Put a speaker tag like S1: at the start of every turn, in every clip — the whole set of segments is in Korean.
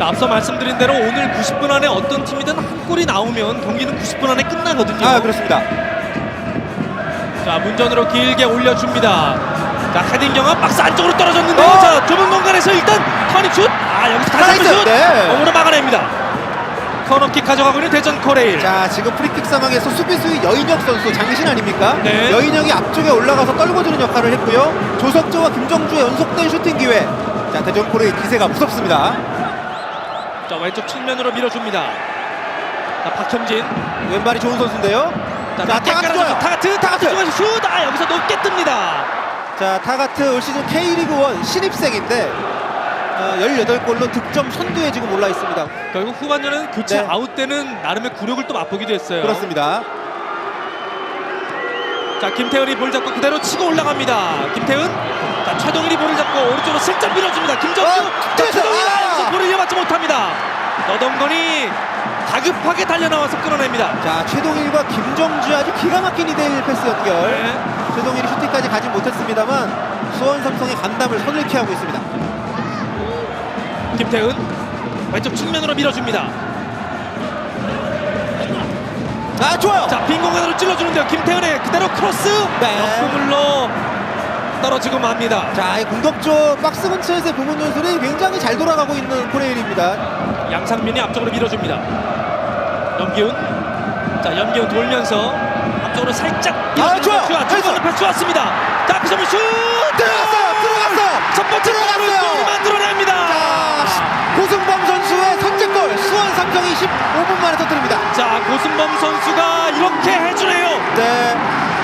S1: 자, 앞서 말씀드린 대로 오늘 90분 안에 어떤 팀이든 한 골이 나오면 경기는 90분 안에 끝나거든요.
S2: 아 그렇습니다.
S1: 자, 문전으로 길게 올려줍니다. 자, 헤딩 경합 박스 안쪽으로 떨어졌는데요.
S2: 어!
S1: 자, 좁은 공간에서 일단 터닝 슛. 아, 여기서 다시 한번! 슛.
S2: 네.
S1: 몸으로 막아냅니다. 코너킥 가져가고 있는 대전 코레일.
S2: 자 지금 프리킥 상황에서 수비수의 여인혁 선수 장신 아닙니까?
S1: 네.
S2: 여인혁이 앞쪽에 올라가서 떨궈주는 역할을 했고요. 조석조와 김정주의 연속된 슈팅 기회. 자 대전포르의 기세가 무섭습니다.
S1: 자, 왼쪽 측면으로 밀어줍니다. 자, 박형진.
S2: 왼발이 좋은 선수인데요.
S1: 자,
S2: 자, 타가트 좋아요.
S1: 타가트, 타가트. 중에서 슛. 아, 여기서 높게 뜹니다.
S2: 자 타가트 올 시즌 K리그 1 신입생인데 어, 18골로 득점 선두에 지금 올라 있습니다.
S1: 결국 후반전에는 교체
S2: 네.
S1: 아웃 때는 나름의 굴욕을 또 맛보기도 했어요.
S2: 그렇습니다.
S1: 자 김태훈이 볼 잡고 그대로 치고 올라갑니다. 김태훈. 자 최동일이 볼을 잡고 오른쪽으로 슬쩍 밀어줍니다. 김정주.
S2: 어,
S1: 자. 최동일
S2: 아!
S1: 볼을 이어받지 못합니다. 너동건이 다급하게 달려나와서 끊어냅니다.
S2: 자 최동일과 김정주 아주 기가 막힌 이대일 패스 연결.
S1: 네.
S2: 최동일이 슈팅까지 가지 못했습니다만 수원 삼성의 간담을 서늘케 하고 있습니다.
S1: 김태훈 왼쪽 측면으로 밀어줍니다.
S2: 아 좋아요.
S1: 자 빈 공간으로 찔러주는데요. 김태훈의 그대로 크로스.
S2: 네.
S1: 옆구물로 떨어지고 맙니다.
S2: 자, 이 공격 쪽 박스 근처에서의 부문 전술이 굉장히 잘 돌아가고 있는 코레일입니다.
S1: 양상민이 앞쪽으로 밀어줍니다. 염기훈. 자, 염기훈 돌면서 앞쪽으로 살짝
S2: 아,
S1: 중간에 패스 좋았습니다. 자, 그 점을 슛!
S2: 들어갔어요! 들어갔어요!
S1: 첫 번째
S2: 들어갔어요!
S1: 만들어냅니다.
S2: 자, 고승범 선수의 선제골 수원 삼성이 15분 만에 터뜨립니다.
S1: 자, 고승범 선수가 이렇게 해주네요.
S2: 네.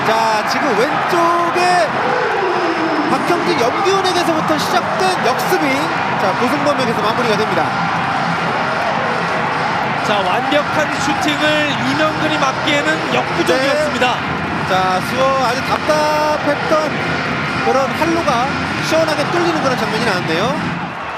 S2: 자, 지금 왼쪽에 박형진 염기훈에게서부터 시작된 역습이 자, 고승범에게서 마무리가 됩니다.
S1: 자, 완벽한 슈팅을 이명근이 막기에는 역부족이었습니다.
S2: 자, 수원 아주 답답했던 그런 활로가 시원하게 뚫리는 그런 장면이 나왔네요.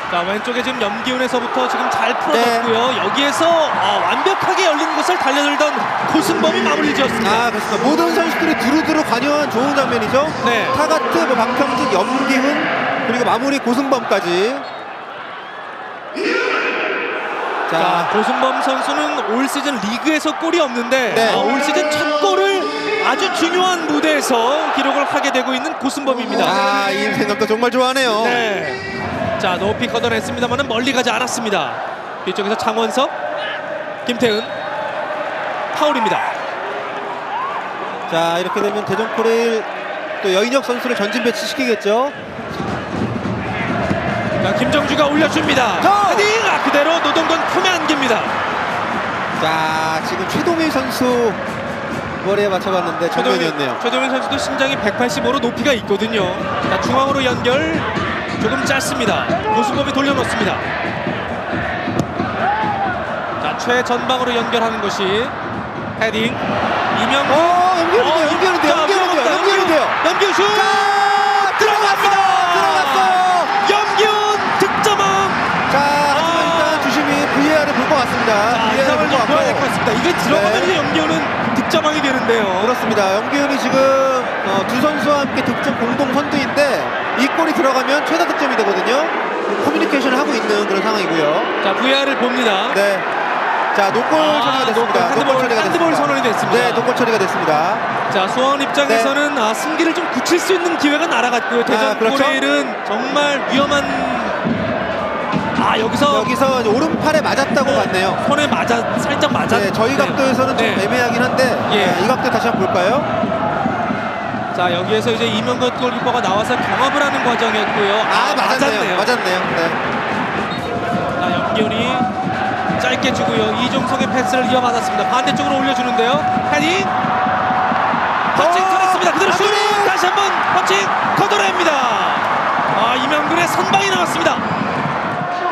S1: 자, 왼쪽에 지금 염기훈에서부터 지금 잘
S2: 네.
S1: 풀어졌고요. 여기에서 아, 완벽하게 열린 곳을 달려들던 고승범이 마무리 지었습니다.
S2: 아 그렇습니다. 모든 선수들이 두루두루 관여한 좋은 장면이죠.
S1: 네.
S2: 타가트, 뭐 박형진, 염기훈 그리고 마무리 고승범까지.
S1: 자,
S2: 자,
S1: 고승범 선수는 올 시즌 리그에서 골이 없는데
S2: 네.
S1: 아, 올 시즌 첫 골을 아주 중요한 무대에서 기록을 하게 되고 있는 고승범입니다.
S2: 아, 이 생각도 정말 좋아하네요.
S1: 네. 자, 높이 걷어냈습니다만은 멀리 가지 않았습니다. 뒤쪽에서 장원석, 김태은, 파울입니다.
S2: 자, 이렇게 되면 대전 코레일 또 여인혁 선수를 전진 배치시키겠죠.
S1: 자, 김정주가 올려줍니다.
S2: 저!
S1: 헤딩! 아, 그대로 노동건 품에 안깁니다.
S2: 자, 지금 최동일 선수 머리에 맞춰봤는데 정면이었네요.
S1: 최동민 선수도 신장이 185로 높이가 있거든요. 자, 중앙으로 연결 조금 짧습니다. 고승범이 돌려놓습니다. 자, 최전방으로 연결하는 것이 헤딩. 이명구.
S2: 어, 연결인데요, 연결인데요,
S1: 자,
S2: 연결인데요,
S1: 위험합니다.
S2: 연결인데요.
S1: 연결 슛!
S2: 자, 들어갔어요! 들어갔어요!
S1: 염기훈 득점왕!
S2: 자, 하지만 일단 주심이 VAR을 볼 것 같습니다.
S1: 자,
S2: VAR
S1: 이상을
S2: 볼것
S1: 좀 보여야 될것
S2: 같고.
S1: 같습니다. 이게 들어가면
S2: 네.
S1: 염기훈은 득점왕이 되는데요.
S2: 그렇습니다. 염기훈이 지금 어, 두 선수와 함께 득점 공동 선두인데 이 골이 들어가면 최다 득점이 되거든요. 커뮤니케이션을 하고 있는 그런 상황이고요.
S1: 자, VR을 봅니다.
S2: 네. 자, 노골
S1: 아,
S2: 처리가 됐습니다.
S1: 노골,
S2: 노골 처리가 됐습니다.
S1: 선언이 됐습니다.
S2: 네, 노골 처리가 됐습니다.
S1: 자 수원 입장에서는 아, 승기를 좀 굳힐 수 있는 기회가 날아갔고요. 대전
S2: 아, 그렇죠.
S1: 코레일은 정말 위험한 아 여기서
S2: 여기서 오른팔에 맞았다고 봤네요.
S1: 손에 맞아 살짝 맞아.
S2: 네, 저희 각도에서는 좀
S1: 네.
S2: 애매하긴 한데
S1: 예.
S2: 네, 이 각도 다시 한번 볼까요?
S1: 자 여기에서 이제 이명건 골키퍼가 나와서 경합을 하는 과정이었고요.
S2: 아, 맞았네요. 맞았네요. 네.
S1: 자 염기훈이 짧게 주고요. 이종석의 패스를 이어받았습니다. 반대쪽으로 올려주는데요. 헤딩. 퍼칭
S2: 어,
S1: 터냈습니다. 그대로 슛.
S2: 안토니!
S1: 다시 한번 퍼칭 걷어냅니다. 아 이명근의 선방이 나왔습니다.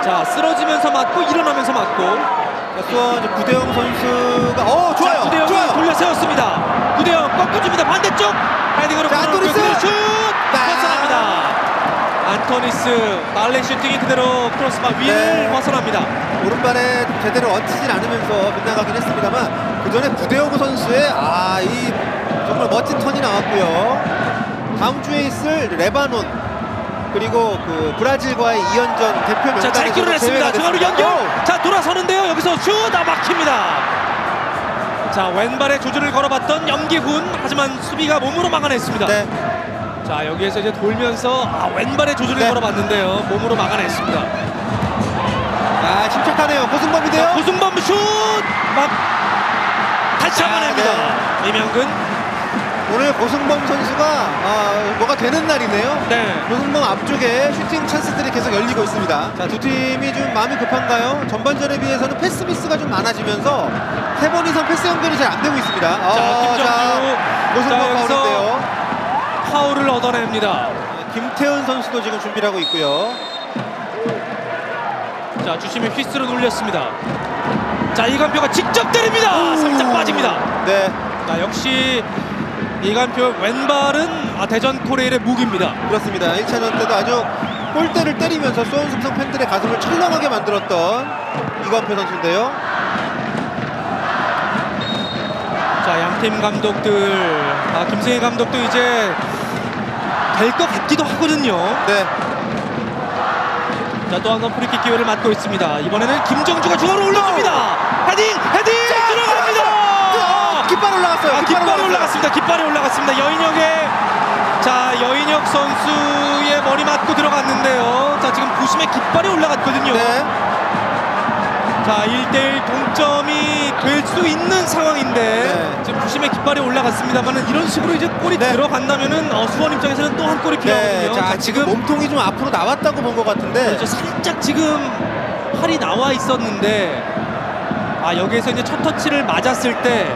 S1: 자 쓰러지면서 맞고 일어나면서 맞고
S2: 자, 수원 구대영 선수가 어
S1: 자,
S2: 좋아요. 좋아요.
S1: 돌려 세웠습니다. 구대영 꺾어줍니다. 반대쪽 헤딩으로
S2: 자. 안토니스!
S1: 슛
S2: 아.
S1: 벗어납니다. 안토니스 발레 슈팅이 그대로 크로스바 위를
S2: 네.
S1: 벗어납니다.
S2: 오른발에 제대로 얹히진 않으면서 빗나가긴 했습니다만 그 전에 구대호구 선수의 아이 정말 멋진 턴이 나왔고요. 다음 주에 있을 레바논 그리고 그 브라질과의 2연전 대표
S1: 자, 잘
S2: 명단에서
S1: 끌어냈습니다. 중앙으로 연결. 슛! 아 막힙니다. 자 왼발에 조준을 걸어봤던 염기훈 하지만 수비가 몸으로 막아냈습니다.
S2: 네.
S1: 자 여기에서 이제 돌면서 아, 왼발에 조준을
S2: 네.
S1: 걸어봤는데요. 몸으로 막아냈습니다.
S2: 아, 침착하네요.
S1: 자,
S2: 고승범인데요.
S1: 고승범 슛! 막 다시
S2: 아,
S1: 막아냅니다. 이명근.
S2: 오늘 고승범 선수가 아, 뭐가 되는 날이네요.
S1: 네.
S2: 고승범 앞쪽에 슈팅 찬스들이 계속 열리고 있습니다. 자, 두 팀이 좀 마음이 급한가요? 전반전에 비해서는 패스 미스가 좀 많아지면서 세 번 이상 패스 연결이 잘 안 되고 있습니다. 어,
S1: 자, 김정주.
S2: 자, 고승범
S1: 자,
S2: 파울인데요.
S1: 파울을 얻어냅니다.
S2: 김태훈 선수도 지금 준비를 하고 있고요.
S1: 자 주심의 휘스로 눌렸습니다. 자 이간표가 직접 때립니다. 살짝 빠집니다.
S2: 네,
S1: 자 역시 이간표 왼발은 아, 대전 코레일의 무기입니다.
S2: 그렇습니다. 1차전 때도 아주 골대를 때리면서 수원승성 팬들의 가슴을 철렁하게 만들었던 이관표 선수인데요.
S1: 자 양팀 감독들 아 김승희 감독도 이제 될 것 같기도 하거든요.
S2: 네,
S1: 자 또 한 번 프리킥 기회를 맞고 있습니다. 이번에는 김정주가 중앙으로 올려줍니다. 헤딩 헤딩 들어갑니다.
S2: 깃발 올라갔어요.
S1: 아, 깃발이
S2: 올라갔어요.
S1: 올라갔습니다. 깃발이 올라갔습니다. 여인혁의 자 여인혁 선수의 머리 맞고 들어갔는데요. 자 지금 부심의 깃발이 올라갔거든요.
S2: 네,
S1: 자 1대1 동점이 될 수 있는 상황인데
S2: 네.
S1: 지금 부심의 깃발이 올라갔습니다만은 이런 식으로 이제 골이
S2: 네.
S1: 들어간다면은 어, 수원 입장에서는 또 한 골이
S2: 네.
S1: 필요하거든요.
S2: 자, 지금 몸통이 좀 앞으로 나왔다고 본 것 같은데.
S1: 그렇죠. 살짝 지금 팔이 나와 있었는데 아 여기에서 이제 첫 터치를 맞았을 때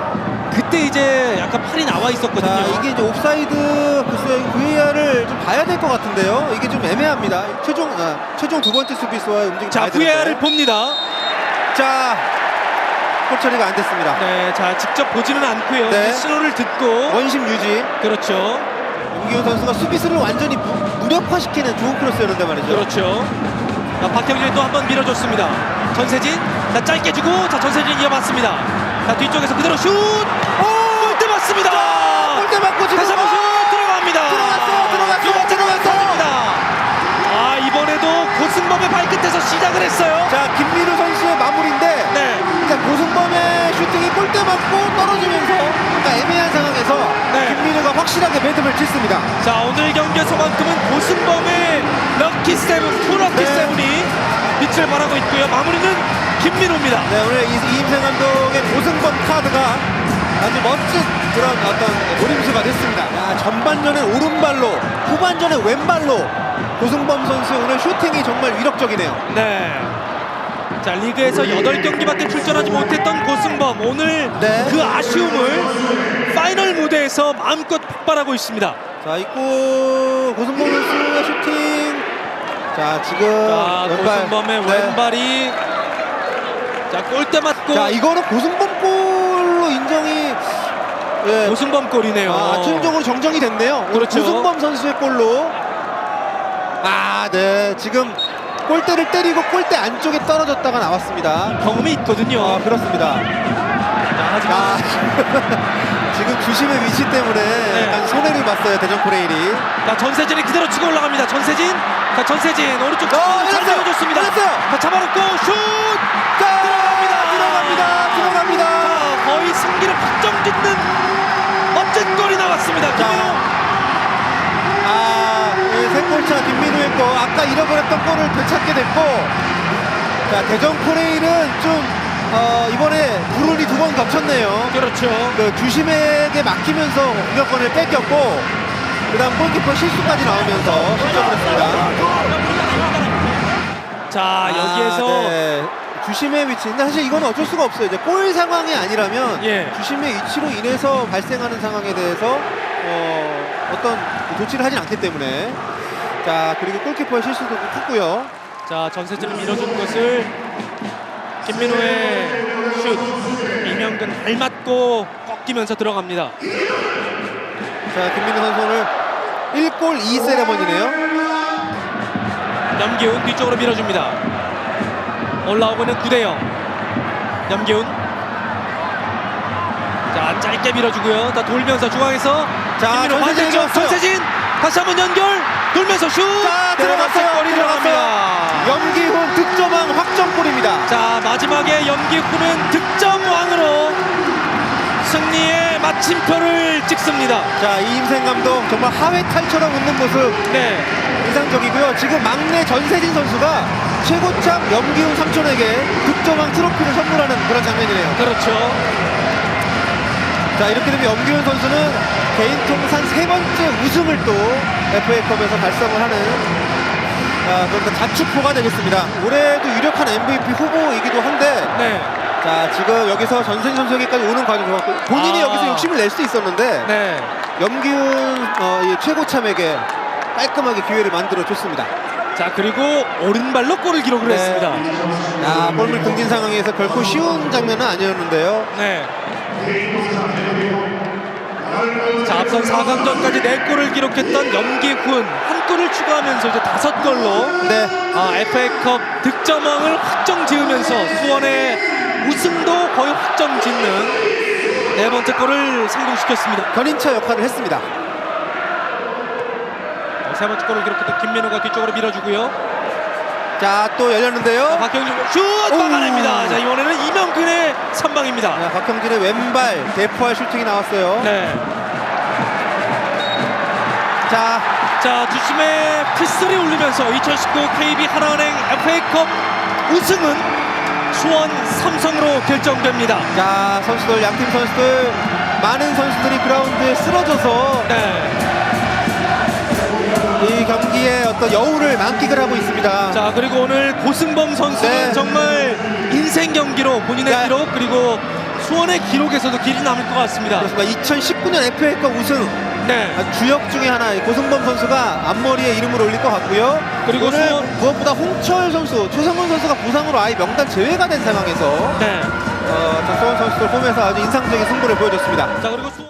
S1: 그때 이제 약간 팔이 나와 있었거든요.
S2: 자, 이게 이제 옵사이드 글쎄요, VAR을 좀 봐야 될 것 같은데요. 이게 좀 애매합니다. 최종 아, 최종 두 번째 수비수와 움직임
S1: 자. VAR을 봅니다.
S2: 자, 골 처리가 안 됐습니다.
S1: 네, 자 직접 보지는 않고요.
S2: 네.
S1: 신호를 듣고
S2: 원심 유지.
S1: 그렇죠,
S2: 윤기훈 선수가 수비수를 완전히 무, 무력화시키는 좋은 크로스였는데 말이죠.
S1: 그렇죠. 자 박형준이 또 한 번 밀어줬습니다. 전세진, 자 짧게 주고, 자 전세진 이어봤습니다. 자 뒤쪽에서 그대로 슛, 발끝에서 시작을 했어요.
S2: 자, 김민우 선수의 마무리인데
S1: 네,
S2: 일단 고승범의 슈팅이 골대 맞고 떨어지면서 약간 애매한 상황에서
S1: 네.
S2: 김민우가 확실하게 매듭을 짓습니다.
S1: 자 오늘 경기에서만큼은 고승범의 럭키 세븐, 투럭키
S2: 네.
S1: 세븐이 빛을 발하고 있고요. 마무리는 김민호입니다.
S2: 네, 오늘 이, 이임생 감독의 고승범 카드가 아주 멋진 그런 어떤 노림수가 됐습니다. 야, 전반전에 오른발로, 후반전에 왼발로 고승범 선수의 오늘 슈팅이 정말 위력적이네요.
S1: 네. 자 리그에서 8경기밖에 출전하지 못했던 고승범 오늘
S2: 네.
S1: 그 아쉬움을 파이널 무대에서 마음껏 폭발하고 있습니다.
S2: 자, 있고 고승범 선수의 슈팅. 자, 지금
S1: 자
S2: 왼발.
S1: 고승범의
S2: 네.
S1: 왼발이 자 골대 맞고
S2: 자, 이거는 고승범 골로 인정이 예,
S1: 고승범 골이네요.
S2: 아, 최종적으로 정정이 됐네요.
S1: 그렇죠.
S2: 고승범 선수의 골로. 아, 네. 지금 골대를 때리고 골대 안쪽에 떨어졌다가 나왔습니다.
S1: 경험이 있거든요.
S2: 아, 그렇습니다.
S1: 자, 하지만
S2: 아, 지금 주심의 위치 때문에
S1: 네.
S2: 약간 손해를 봤어요. 대전 코레일이.
S1: 자 전세진이 그대로 치고 올라갑니다. 전세진, 자 전세진 오른쪽
S2: 어,
S1: 잘
S2: 해냈어요. 해냈어요.
S1: 자 잡아놓고 슛
S2: 자,
S1: 들어갑니다.
S2: 들어갑니다. 들어갑니다.
S1: 자, 거의 승기를 확정 짓는 멋진 골이 나왔습니다.
S2: 자,
S1: 김민호.
S2: 아, 이 생골차 김민우의 골. 아까 잃어버렸던 골을 되찾게 됐고, 자, 대전 코레일은 좀, 어, 이번에 불운이 두 번 겹쳤네요.
S1: 그렇죠.
S2: 그 주심에게 맡기면서 공격권을 뺏겼고, 그 다음 골키퍼 실수까지 나오면서 실점을 했습니다.
S1: 자 여기에서
S2: 아, 네. 주심의 위치. 근데 사실 이건 어쩔 수가 없어요. 이제 골 상황이 아니라면
S1: 예.
S2: 주심의 위치로 인해서 발생하는 상황에 대해서 어, 어떤 조치를 하진 않기 때문에 자 그리고 골키퍼의 실수도 컸고요.
S1: 자 전세진을 밀어준 것을 김민호의 슛 이명근 발 맞고 꺾이면서 들어갑니다.
S2: 자 김민우 선수 오늘 1골 2세레머니네요.
S1: 염기훈 뒤쪽으로 밀어줍니다. 올라오고 있는 9대0. 염기훈. 자, 짧게 밀어주고요. 자, 돌면서 중앙에서.
S2: 자,
S1: 김민호 반대쪽. 전세진. 다시 한번 연결. 돌면서 슛. 자네
S2: 들어갔어요.
S1: 골이
S2: 들어갔어요.
S1: 들어갑니다.
S2: 염기훈 득점왕 확정골입니다.
S1: 자, 마지막에 염기 염기훈은 득점왕으로 승리의 마침표를 찍습니다.
S2: 자 이임생 감독 정말 하회 탈처럼 웃는 모습
S1: 네,
S2: 인상적이고요. 지금 막내 전세진 선수가 최고참 염기훈 삼촌에게 득점왕 트로피를 선물하는 그런 장면이네요.
S1: 그렇죠.
S2: 자 이렇게 되면 염기훈 선수는 개인 통산 세 번째 우승을 또 FA컵에서 달성을 하는 아, 그런 자축포가 되겠습니다. 올해도 유력한 MVP 후보이기도 한데
S1: 네,
S2: 자 지금 여기서 전세진 선수에게까지 오는 과정 좋았고 본인이
S1: 아.
S2: 여기서 욕심을 낼 수 있었는데
S1: 네.
S2: 염기훈 어, 이 최고참에게 깔끔하게 기회를 만들어 줬습니다.
S1: 자 그리고 오른발로 골을 기록을
S2: 네.
S1: 했습니다.
S2: 아, 골물 등진 상황에서 결코 쉬운 장면은 아니었는데요.
S1: 네. 자 앞선 4강전까지 4골을 기록했던 염기훈 한 골을 추가하면서 이제 다섯 골로
S2: 네.
S1: 아, FA컵 득점왕을 확정 지으면서 수원의 우승도 거의 확정 짓는 네 번째 골을 성공시켰습니다.
S2: 견인차 역할을 했습니다.
S1: 세 번째 골을 기록했던 김민호가 뒤쪽으로 밀어주고요.
S2: 자, 또 열렸는데요.
S1: 박경준 슛
S2: 오.
S1: 막아냅니다. 자 이번에는 이명근의 선방입니다.
S2: 자, 박형진의 왼발 대포할 슈팅이 나왔어요.
S1: 네.
S2: 자,
S1: 자 주심의 피스를 울리면서 2019 KB 하나은행 FA컵 우승은 수원 삼성으로 결정됩니다.
S2: 자, 선수들 양팀 선수들 많은 선수들이 그라운드에 쓰러져서
S1: 네.
S2: 이 경기에 어떤 여우를 만끽을 하고 있습니다.
S1: 자 그리고 오늘 고승범 선수는
S2: 네.
S1: 정말 인생 경기로 본인의
S2: 네.
S1: 기록 그리고 수원의 기록에서도 길이 남을 것 같습니다.
S2: 그렇습니다. 2019년 FA컵 우승
S1: 네.
S2: 아주 주역 중에 하나 고승범 선수가 앞머리에 이름을 올릴 것 같고요.
S1: 그리고
S2: 오늘
S1: 수원-
S2: 무엇보다 홍철 선수, 최성훈 선수가 부상으로 아예 명단 제외가 된 상황에서
S1: 네.
S2: 어, 저 수원 선수들 홈에서 아주 인상적인 승부를 보여줬습니다.
S1: 자 그리고 수원